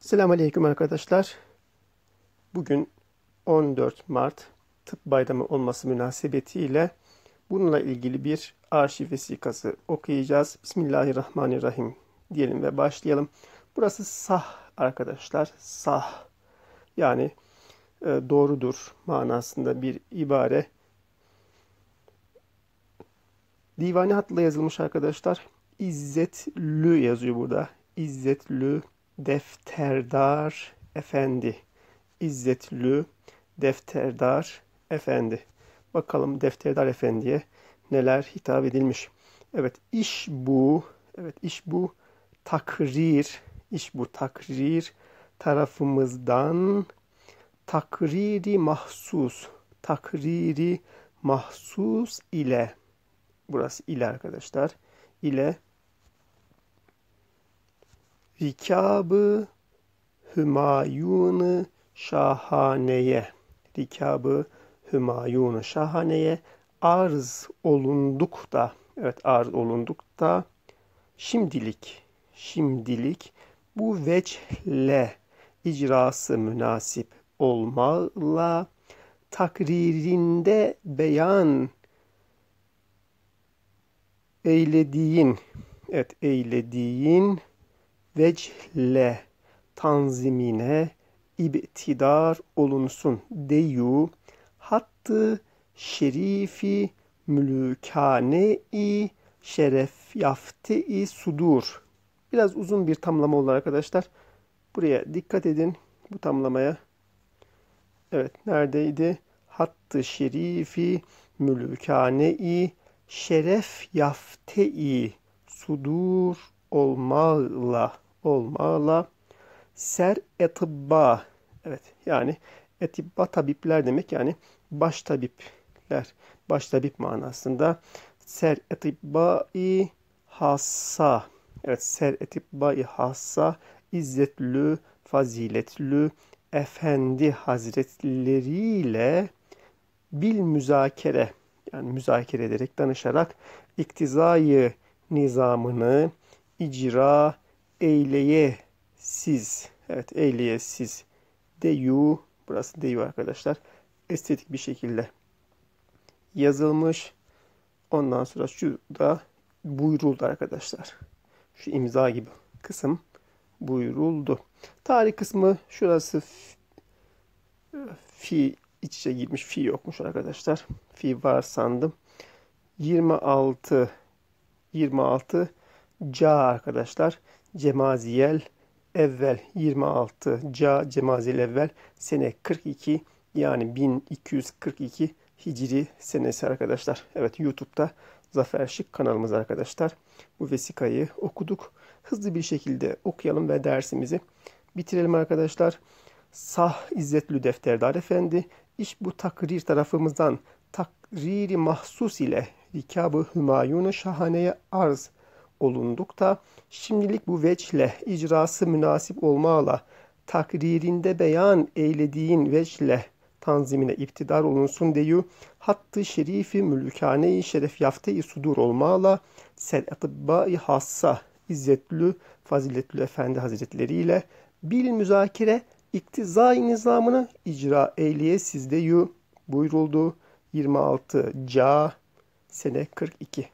Selamun Aleyküm arkadaşlar. Bugün 14 Mart Tıp Bayramı olması münasebetiyle bununla ilgili bir arşiv vesikası okuyacağız. Bismillahirrahmanirrahim diyelim ve başlayalım. Burası sah arkadaşlar. Sah. Yani e, doğrudur manasında bir ibare. Divani hatla yazılmış arkadaşlar. İzzetlü yazıyor burada. İzzetlü defterdar efendi. İzzetlü defterdar efendi. Bakalım defterdar efendiye neler hitap edilmiş. Evet iş bu. Evet iş bu takrir. iş bu takrir tarafımızdan takriri mahsus. Takriri mahsus ile burası ile arkadaşlar ile Rikabı Hümayun Şahane'ye. Rikabı Hümayun Şahane'ye arz olunduk da evet arz olunduk da şimdilik şimdilik bu veçhle icrası münasip olmakla takririnde beyan eylediğin evet eylediğin vecle tanzimine ibtidar olunsun deyu hattı şerifi mülükane-i şeref yafte-i sudur. Biraz uzun bir tamlama olur arkadaşlar. Buraya dikkat edin bu tamlamaya. Evet neredeydi? Hattı şerifi mülükane-i şeref yafte-i sudur olmakla olmağla ser etibba. Evet yani etibba tabipler demek yani baş tabipler. Baş tabip manasında ser etibbai hassa. Evet ser etibbai hassa izzetlü faziletlü efendi hazretleriyle bil müzakere yani müzakere ederek danışarak iktizayı nizamını icra eyleye siz. Evet eyleye siz. Deyu. Burası deyu arkadaşlar. Estetik bir şekilde yazılmış. Ondan sonra şu da buyuruldu arkadaşlar. Şu imza gibi kısım buyuruldu. Tarih kısmı şurası fi iç içe girmiş fi yokmuş arkadaşlar. Fi var sandım. 26 26 Ca arkadaşlar. Cemaziyel evvel 26 Ca Cemaziyel evvel sene 42 yani 1242 Hicri senesi arkadaşlar. Evet YouTube'da Zafer Şık kanalımız arkadaşlar. Bu vesikayı okuduk. Hızlı bir şekilde okuyalım ve dersimizi bitirelim arkadaşlar. Sah İzzetlü Defterdar Efendi iş bu takrir tarafımızdan takriri mahsus ile Rikab-ı Hümayun-u Şahane'ye arz olunduk da şimdilik bu veçle icrası münasip olmağla takririnde beyan eylediğin veçle tanzimine iptidar olunsun deyu hattı şerifi mülkane-i şeref yafte-i sudur olmağla sel atibba-i hassa izzetlü faziletli efendi hazretleriyle bil müzakere iktizai nizamını icra eyleye sizde yu buyuruldu. 26 ca sene 42